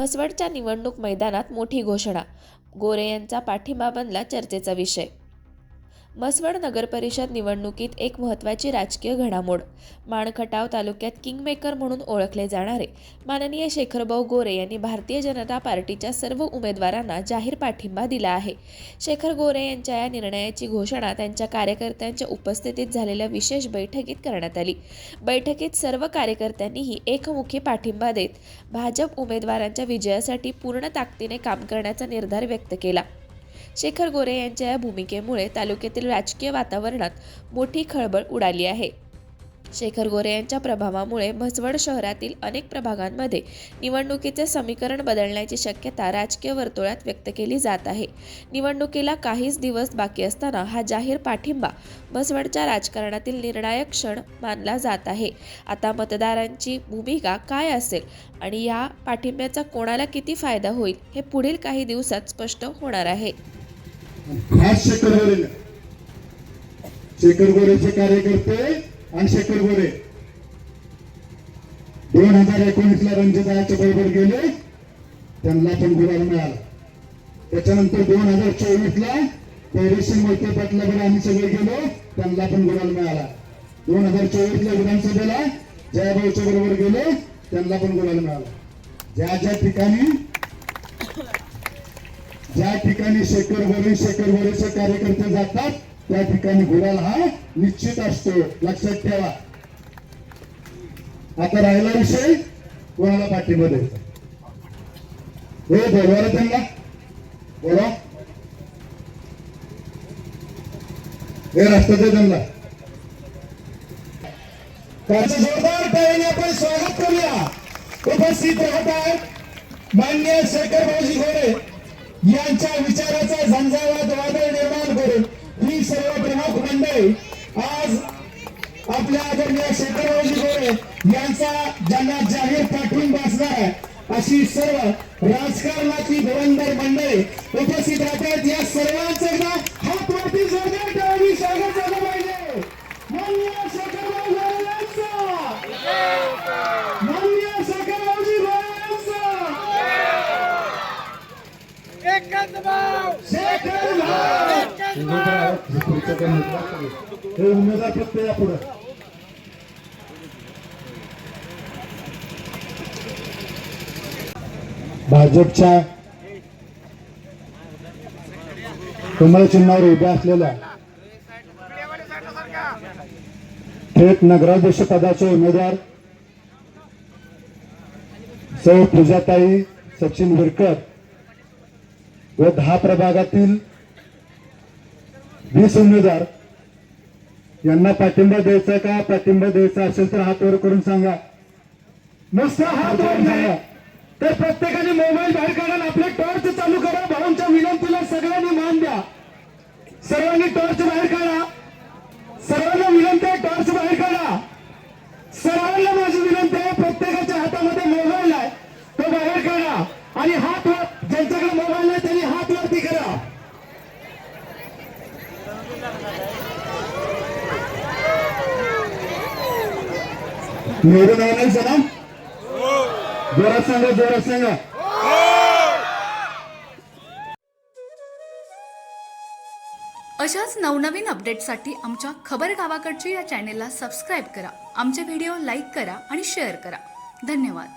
म्हसवडच्या निवडणूक मैदानात मोठी घोषणा. गोरे यांचा पाठिंबा बनला चर्चेचा विषय. म्हसवड नगरपरिषद निवडणुकीत एक महत्त्वाची राजकीय घडामोड. माणखटाव तालुक्यात किंगमेकर म्हणून ओळखले जाणारे माननीय शेखरभाऊ गोरे यांनी भारतीय जनता पार्टीच्या सर्व उमेदवारांना जाहीर पाठिंबा दिला आहे. शेखर गोरे यांच्या या निर्णयाची घोषणा त्यांच्या कार्यकर्त्यांच्या उपस्थितीत झालेल्या विशेष बैठकीत करण्यात आली. बैठकीत सर्व कार्यकर्त्यांनीही एकमुखी पाठिंबा देत भाजप उमेदवारांच्या विजयासाठी पूर्ण ताकदीने काम करण्याचा निर्धार व्यक्त केला. शेखर गोरे यांच्या या भूमिकेमुळे तालुक्यातील राजकीय वातावरणात मोठी खळबळ उडाली आहे. शेखर गोरे यांच्या प्रभावामुळे म्हसवड शहरातील अनेक प्रभागांमध्ये निवडणुकीचे समीकरण बदलण्याची शक्यता राजकीय वर्तुळात व्यक्त केली जात आहे. निवडणुकीला काहीच दिवस बाकी असताना हा जाहीर पाठिंबा म्हसवडच्या राजकारणातील निर्णायक क्षण मानला जात आहे. आता मतदारांची भूमिका काय असेल आणि या पाठिंब्याचा कोणाला किती फायदा होईल हे पुढील काही दिवसात स्पष्ट होणार आहे. खास शेखर गोरे शेखर गोरेचे कार्यकर्ते आणि शेखर गोरे दोन हजार एकोणीस ला रणजिताच्या बरोबर गेले. त्यांना पण गुलाल मिळाला. त्याच्यानंतर दोन हजार चोवीस ला पेरेसिंग मोठे पाटलाकडे आम्ही सगळे गेलो. त्यांना पण गुलाल मिळाला. दोन हजार चोवीस ला विधानसभेला जयाभाऊच्या बरोबर गेलो. त्यांना पण गुलाल मिळाला. ज्या ज्या ठिकाणी ज्या ठिकाणी शेकर गोरे शेकर गोरेचे कार्यकर्ते जातात त्या ठिकाणी घोडाला हा निश्चित असतो. लक्षात ठेवा. आता राहिला विषय कोणाला पाठिंबा द्यायचा हे बोलवा त्यांना. बोला. हे रस्ता त्यांना. त्याचं जोरदार टाळीने आपण स्वागत करूया. उपस्थित राहत आहेत मान्य शेखर भाऊजी घोडे यांच्या विचाराचा झंझावात वादळ निर्माण करून ही सर्व प्रमुख मंडळी आज आपल्या आदरणीय शेखररावजी गोरे यांचा ज्यांना जाहीर पाठिंबा असणार आहे अशी सर्व राजकारणाची धुरंधर मंडळी उपस्थित राहतात. या सर्वांचं हात वरती जोरदार टाळी स्वागत झालं पाहिजे मान्य शेखरराव गोरे यांचं मान्य शेखररावजी गोरे यांचं एकच भाव शेखर भाऊ एकच भाव हे उमेदवार फक्त या पुढे भाजपच्या कमळ चिन्हावर उभ्या असलेल्या थेट नगराध्यक्ष पदाचे उमेदवार सौ पूजाताई सचिन विरकर व दहा प्रभागातील वीस उमेदवार यांना पाठिंबा द्यायचा का? पाठिंबा द्यायचा असेल तर हात वर करून सांगा. नुसतं हात वर नाही तर प्रत्येकाने मोबाईल बाहेर काढा आपले टॉर्च चालू करा भाऊंच्या विनंतीला सगळ्यांनी मान द्या सर्वांनी टॉर्च बाहेर काढा सर्वांना विनंती आहे टॉर्च बाहेर काढा सर्वांना माझी विनंती आहे प्रत्येकाच्या हातामध्ये मोबाईल आहे तो बाहेर काढा आणि हात वर ज्यांच्याकडे मोबाईल नाही त्यांनी हात वरती करा निवडून आणायचं ना जोरात सांगा जोरात सांगा अशाच नवनवीन अपडेट्ससाठी आमच्या खबर गावाकडची या चॅनेलला सबस्क्राईब करा. आमचे व्हिडिओ लाईक करा आणि शेअर करा. धन्यवाद.